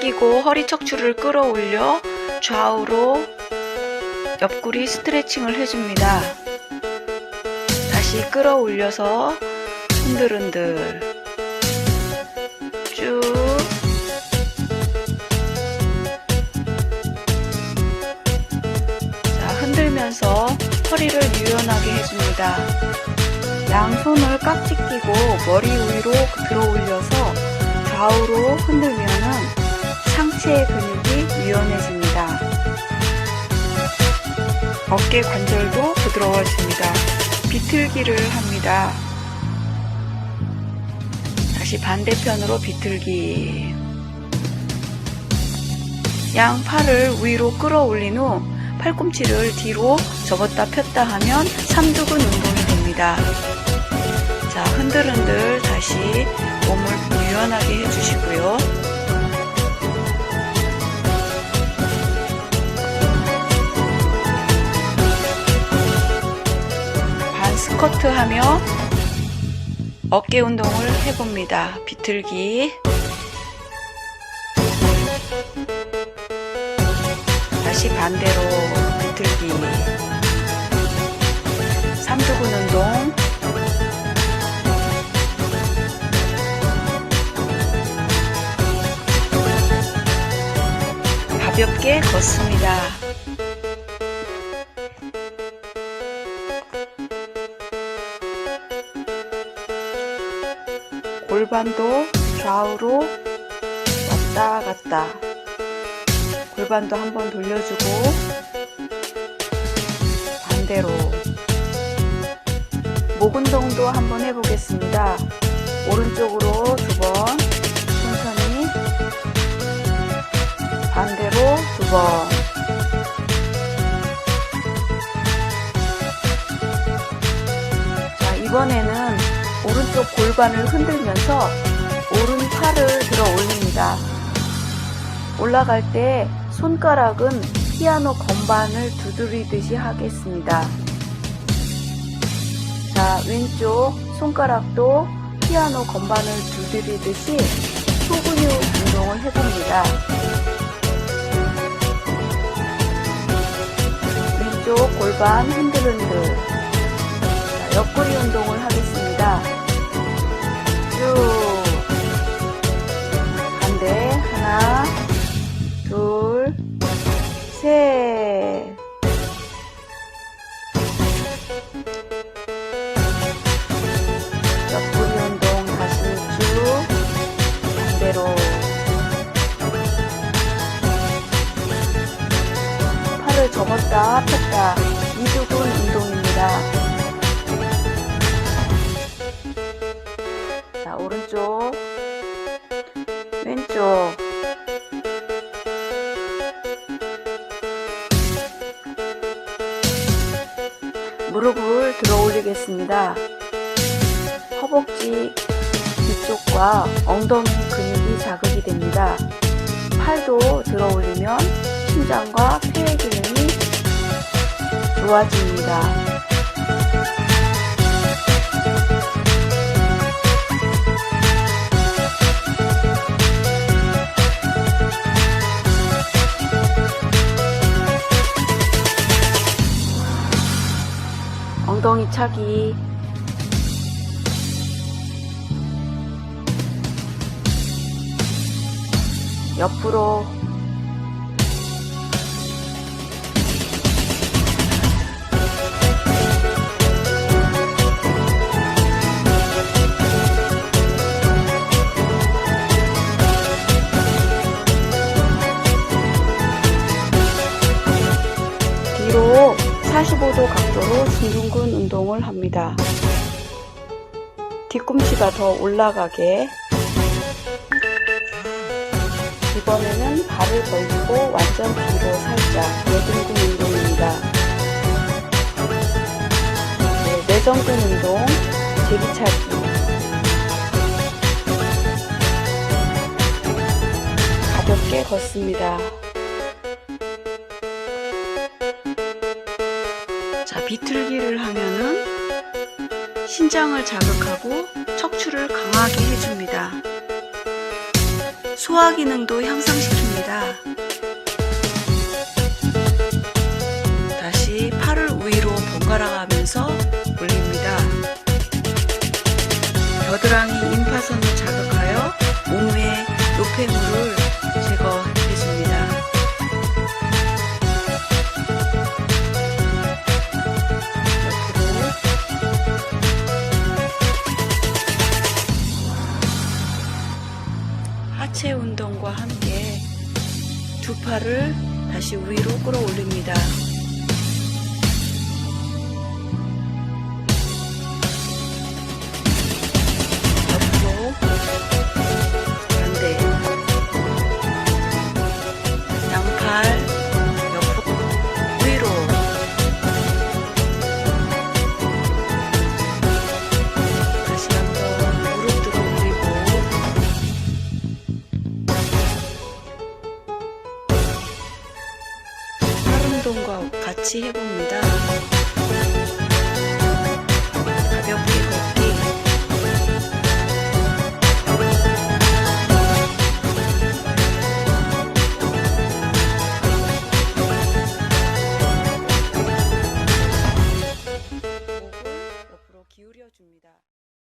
끼고 허리 척추를 끌어올려 좌우로 옆구리 스트레칭을 해줍니다. 다시 끌어올려서 흔들흔들 쭉 자, 흔들면서 허리를 유연하게 해줍니다. 양손을 깍지 끼고 머리 위로 들어 올려서 좌우로 흔들면은 상체 근육이 유연해집니다. 어깨 관절도 부드러워집니다. 비틀기를 합니다. 다시 반대편으로 비틀기. 양 팔을 위로 끌어올린 후 팔꿈치를 뒤로 접었다 폈다 하면 삼두근 운동이 됩니다. 자, 흔들흔들 다시 몸을 유연하게 스쿼트 하며 어깨 운동을 해봅니다. 비틀기. 다시 반대로 비틀기. 삼두근 운동. 가볍게 걷습니다. 골반도 좌우로 왔다 갔다. 골반도 한번 돌려주고 반대로 목 운동도 한번 해보겠습니다. 오른쪽으로 두 번 천천히 반대로 두 번. 자, 이번에는 오른쪽 골반을 흔들면서 오른팔을 들어 올립니다. 올라갈 때 손가락은 피아노 건반을 두드리듯이 하겠습니다. 자, 왼쪽 손가락도 피아노 건반을 두드리듯이 소근육 운동을 해봅니다. 왼쪽 골반 흔들흔들. 자, 옆구리 운동을 반대로. 팔을 접었다 폈다 이두근 운동입니다. 자 오른쪽 왼쪽 무릎을 들어 올리겠습니다. 허벅지 뒤쪽과 엉덩이 근육이 자극이 됩니다. 팔도 들어 올리면 심장과 폐의 기능이 좋아집니다. 엉덩이 차기 옆으로 뒤로 45도 각도로 중둔근 운동을 합니다. 뒤꿈치가 더 올라가게 이번에는 발을 벌리고 완전 뒤로 살짝 내등근 운동입니다. 네, 내전근 운동, 제기차기 가볍게 걷습니다. 자, 비틀기를 하면은 신장을 자극하고 척추를 강하게 해줍니다. 소화 기능도 향상시킵니다. 다시 팔을 위로 번갈아 가면서 올립니다. 겨드랑이 하체 운동과 함께 두 팔을 다시 위로 끌어올립니다. 운동과 같이 해봅니다.